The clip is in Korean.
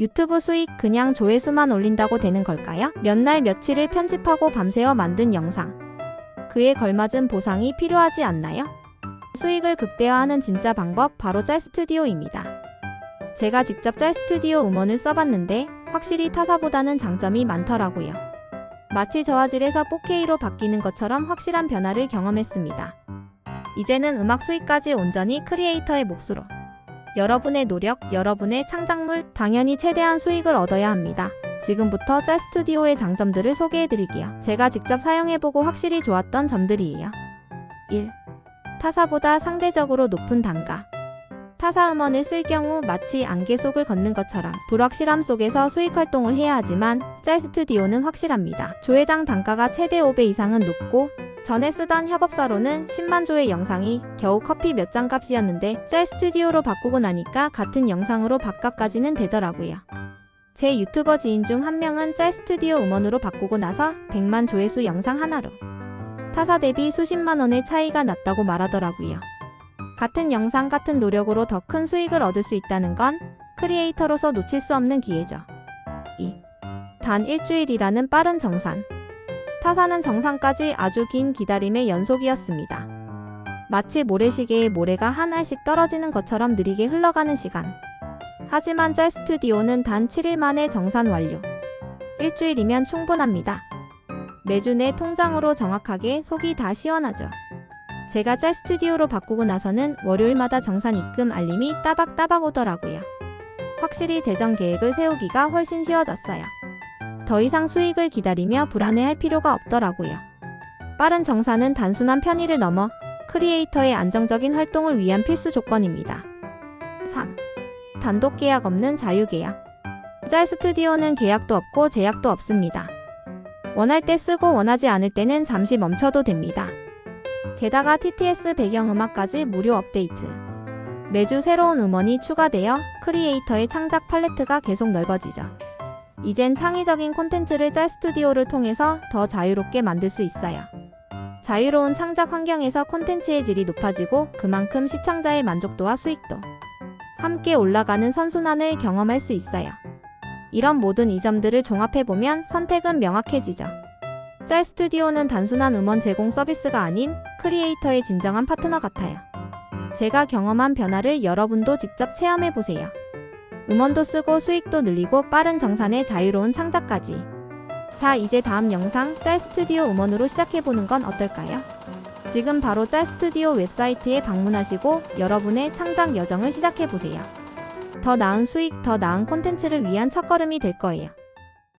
유튜브 수익 그냥 조회수만 올린다고 되는 걸까요? 몇 날 며칠을 편집하고 밤새워 만든 영상. 그에 걸맞은 보상이 필요하지 않나요? 수익을 극대화하는 진짜 방법 바로 짤 스튜디오입니다. 제가 직접 짤 스튜디오 음원을 써봤는데 확실히 타사보다는 장점이 많더라고요. 마치 저화질에서 4K로 바뀌는 것처럼 확실한 변화를 경험했습니다. 이제는 음악 수익까지 온전히 크리에이터의 몫으로. 여러분의 노력, 여러분의 창작물, 당연히 최대한 수익을 얻어야 합니다. 지금부터 짤 스튜디오의 장점들을 소개해 드릴게요. 제가 직접 사용해보고 확실히 좋았던 점들이에요. 1. 타사보다 상대적으로 높은 단가. 타사 음원을 쓸 경우 마치 안개 속을 걷는 것처럼 불확실함 속에서 수익 활동을 해야 하지만 짤 스튜디오는 확실합니다. 조회당 단가가 최대 5배 이상은 높고 전에 쓰던 협업사로는 10만 조의 영상이 겨우 커피 몇 잔 값이었는데 짤 스튜디오로 바꾸고 나니까 같은 영상으로 밥값까지는 되더라고요. 제 유튜버 지인 중 한 명은 짤 스튜디오 음원으로 바꾸고 나서 100만 조회수 영상 하나로 타사 대비 수십만 원의 차이가 났다고 말하더라고요. 같은 영상 같은 노력으로 더 큰 수익을 얻을 수 있다는 건 크리에이터로서 놓칠 수 없는 기회죠. 2. 단 일주일이라는 빠른 정산. 타사는 정산까지 아주 긴 기다림의 연속이었습니다. 마치 모래시계의 모래가 한 알씩 떨어지는 것처럼 느리게 흘러가는 시간. 하지만 짤 스튜디오는 단 7일 만에 정산 완료. 일주일이면 충분합니다. 매주 내 통장으로 정확하게 속이 다 시원하죠. 제가 짤 스튜디오로 바꾸고 나서는 월요일마다 정산 입금 알림이 따박따박 오더라고요. 확실히 재정 계획을 세우기가 훨씬 쉬워졌어요. 더 이상 수익을 기다리며 불안해할 필요가 없더라고요. 빠른 정산은 단순한 편의를 넘어 크리에이터의 안정적인 활동을 위한 필수 조건입니다. 3. 단독 계약 없는 자유 계약. 짤 스튜디오는 계약도 없고 제약도 없습니다. 원할 때 쓰고 원하지 않을 때는 잠시 멈춰도 됩니다. 게다가 TTS 배경음악까지 무료 업데이트. 매주 새로운 음원이 추가되어 크리에이터의 창작 팔레트가 계속 넓어지죠. 이젠 창의적인 콘텐츠를 짤 스튜디오를 통해서 더 자유롭게 만들 수 있어요. 자유로운 창작 환경에서 콘텐츠의 질이 높아지고 그만큼 시청자의 만족도와 수익도 함께 올라가는 선순환을 경험할 수 있어요. 이런 모든 이 점들을 종합해보면 선택은 명확해지죠. 짤 스튜디오는 단순한 음원 제공 서비스가 아닌 크리에이터의 진정한 파트너 같아요. 제가 경험한 변화를 여러분도 직접 체험해보세요. 음원도 쓰고 수익도 늘리고 빠른 정산에 자유로운 창작까지. 자, 이제 다음 영상 짤 스튜디오 음원으로 시작해보는 건 어떨까요? 지금 바로 짤 스튜디오 웹사이트에 방문하시고 여러분의 창작 여정을 시작해보세요. 더 나은 수익, 더 나은 콘텐츠를 위한 첫걸음이 될 거예요.